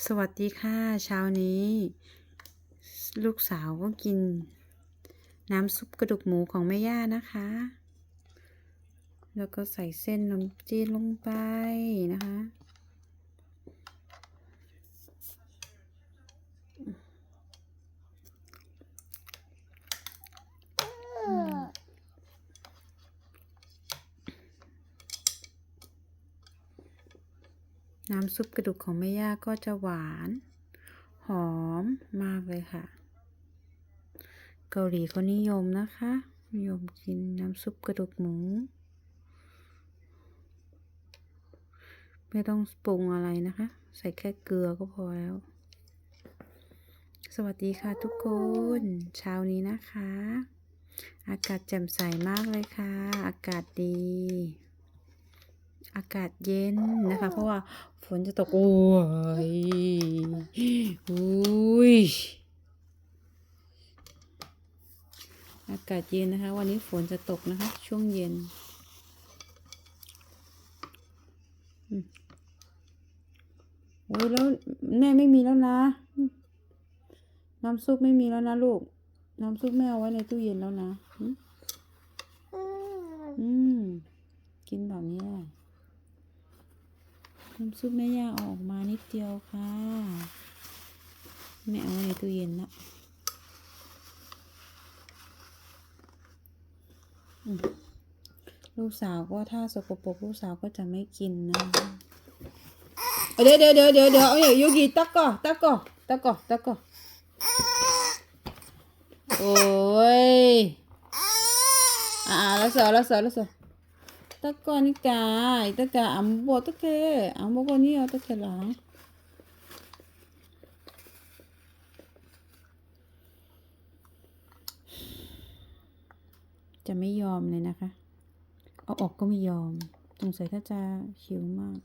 สวัสดีค่ะเช้านี้ ลูกสาวก็กิน น้ำซุปกระดูกหมูของแม่ย่านะคะ แล้วก็ใส่เส้นนมจีนลงไปนะคะ น้ำซุปกระดูกของแม่ย่าก็จะหวาน หอมมากเลยค่ะ เกาหลีเขานิยมนะคะ นิยมกินน้ำซุปกระดูกหมู ไม่ต้องปรุงอะไรนะคะ ใส่แค่เกลือก็พอแล้ว สวัสดีค่ะทุกคน เช้านี้นะคะ อากาศแจ่มใสมากเลยค่ะ อากาศดี อากาศเย็นนะคะ เพราะว่าฝนจะตก โอ้ยอุ้ยอากาศเย็นนะคะ วันนี้ฝนจะตกนะคะ ช่วงเย็นอืมโอ้ยแล้วแม่ไม่มีแล้วนะ น้ำซุปไม่มีแล้วนะลูก น้ำซุปแม่เอาไว้ในตู้เย็นแล้วนะ อืมอืมกินแบบนี้แหละ น้ำซุปแม่ย่าออกมานิดเดียวค่ะแม่เอาไว้ในตู้เย็นละลูกสาวก็ถ้าสกปรกลูกสาวก็จะไม่กินนะ เดี๋ยวเดี๋ยวเดี๋ยวเดี๋ยวเดี๋ยวเอาอย่างยูกิตะก่อตะก่อตะก่อตะก่อโอ้ยอ่าแล้วสอแล้วสอแล้วสอ taka니까 이따가 안 보고 어떡해 안 보고니 어떡해 라จะไม่ยอมเลยนะคะ เอาออกก็ไม่ยอมสงสัยถ้าจะหิวมาก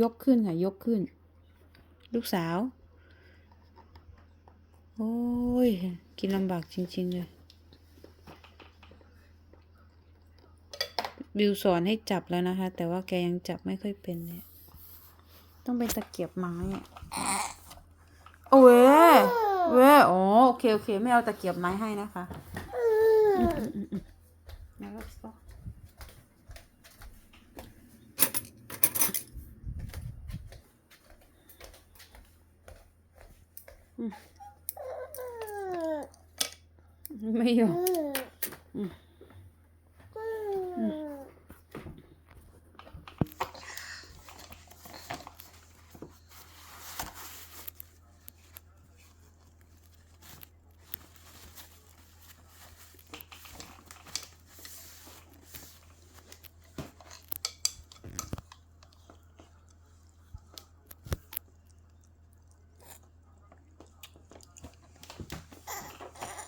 ยกขึ้นค่ะ ยกขึ้น ลูกสาว โอ้ย กินลำบากจริงๆเลย บิวสอนให้จับแล้วนะคะ แต่ว่าแกยังจับไม่ค่อยเป็นเลยต้องเป็นตะเกียบไม้อะเอาเว้เว้อ๋อโอเค โอเค ไม่เอาตะเกียบไม้ให้นะคะอืมอืมอืมอืมแล้วก็อืม ยอมอืม